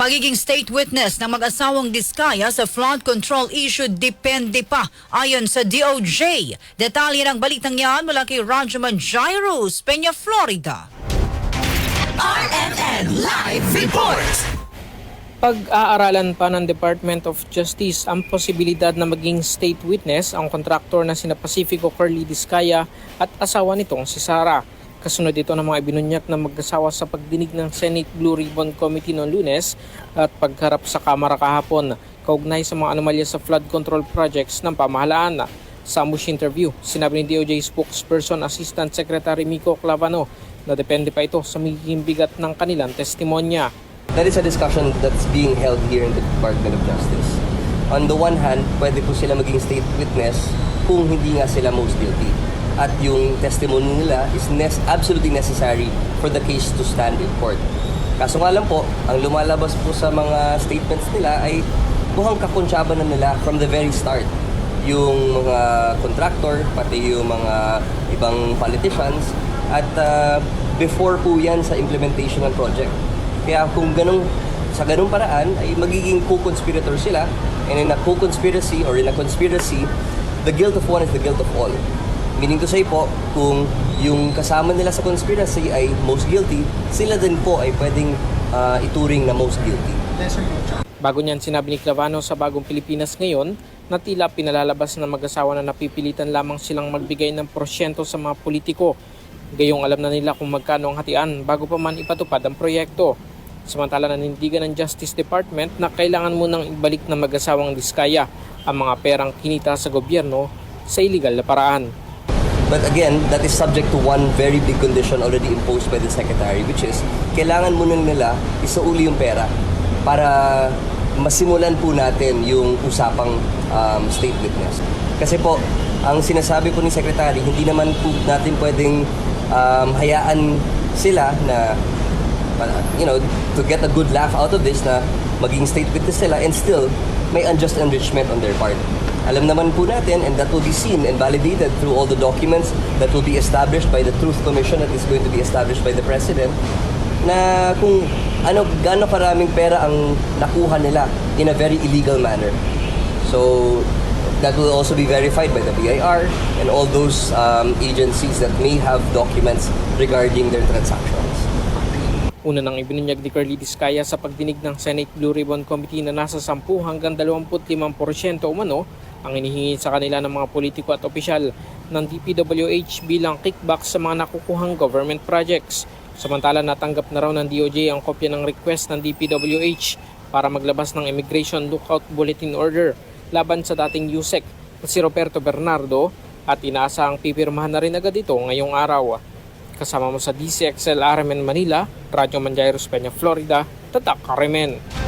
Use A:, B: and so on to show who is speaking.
A: Pagiging state witness ng mag-asawang Diskaya sa flood control issue depende pa ayon sa DOJ. Detalye ng balitang yan mula kay Rajaman Jairus, Peña, Florida.
B: RMN Live Report!
C: Pag-aaralan pa ng Department of Justice ang posibilidad na maging state witness ang kontraktor na sina Pacifico Curly Discaya at asawa nitong si Sara. Kasunod ito ng mga ibinunyak na mag-asawa sa pagdinig ng Senate Blue Ribbon Committee noong lunes at pagharap sa Kamara kahapon kaugnay sa mga anomalya sa flood control projects ng pamahalaan. Sa ambush interview, sinabi ni DOJ spokesperson Assistant Secretary Miko Clavano na depende pa ito sa magiging bigat ng kanilang testimonya.
D: That is a discussion that's being held here in the Department of Justice. On the one hand, pwede po sila maging state witness kung hindi nga sila most guilty. At yung testimony nila is nes- absolutely necessary for the case to stand in court. Kaso nga lang po, ang lumalabas po sa mga statements nila ay mukhang kakonsyaba na nila from the very start. Yung mga contractor, pati yung mga ibang politicians, at uh, before po yan sa implementation ng project. Kaya kung ganun, sa ganung paraan ay magiging co-conspirator sila and in a co-conspiracy or in a conspiracy, the guilt of one is the guilt of all. Meaning to say po, kung yung kasama nila sa conspiracy ay most guilty, sila din po ay pwedeng ah, ituring na most guilty.
C: Bago niyan sinabi ni Clavano sa bagong Pilipinas ngayon na tila pinalalabas na mag-asawa na napipilitan lamang silang magbigay ng porsyento sa mga politiko. Gayong alam na nila kung magkano ang hatian bago pa man ipatupad ang proyekto. Samantala nanindigan ng Justice Department na kailangan munang ibalik na mag-asawang diskaya ang mga perang kinita sa gobyerno sa illegal na paraan.
D: But again, that is subject to one very big condition already imposed by the Secretary, which is, kailangan muna nila isauli yung pera para masimulan po natin yung usapang um, state witness. Kasi po, ang sinasabi po ni Secretary, hindi naman po natin pwedeng um, hayaan sila na you know, to get a good laugh out of this na maging state witness sila and still may unjust enrichment on their part. Alam naman po natin and that will be seen and validated through all the documents that will be established by the Truth Commission that is going to be established by the President na kung ano gaano karaming pera ang nakuha nila in a very illegal manner. So that will also be verified by the BIR and all those um, agencies that may have documents regarding their transactions.
C: Una nang ibinunyag ni Curly Discaya sa pagdinig ng Senate Blue Ribbon Committee na nasa 10 hanggang 25% umano ang inihingi sa kanila ng mga politiko at opisyal ng DPWH bilang kickback sa mga nakukuhang government projects. Samantala natanggap na raw ng DOJ ang kopya ng request ng DPWH para maglabas ng Immigration Lookout Bulletin Order laban sa dating USEC na si Roberto Bernardo at inaasahang pipirmahan na rin agad ito ngayong araw. Kasama mo sa DCXL RMN Manila, Radyo Manjairos Peña, Florida, Tatak Karemen.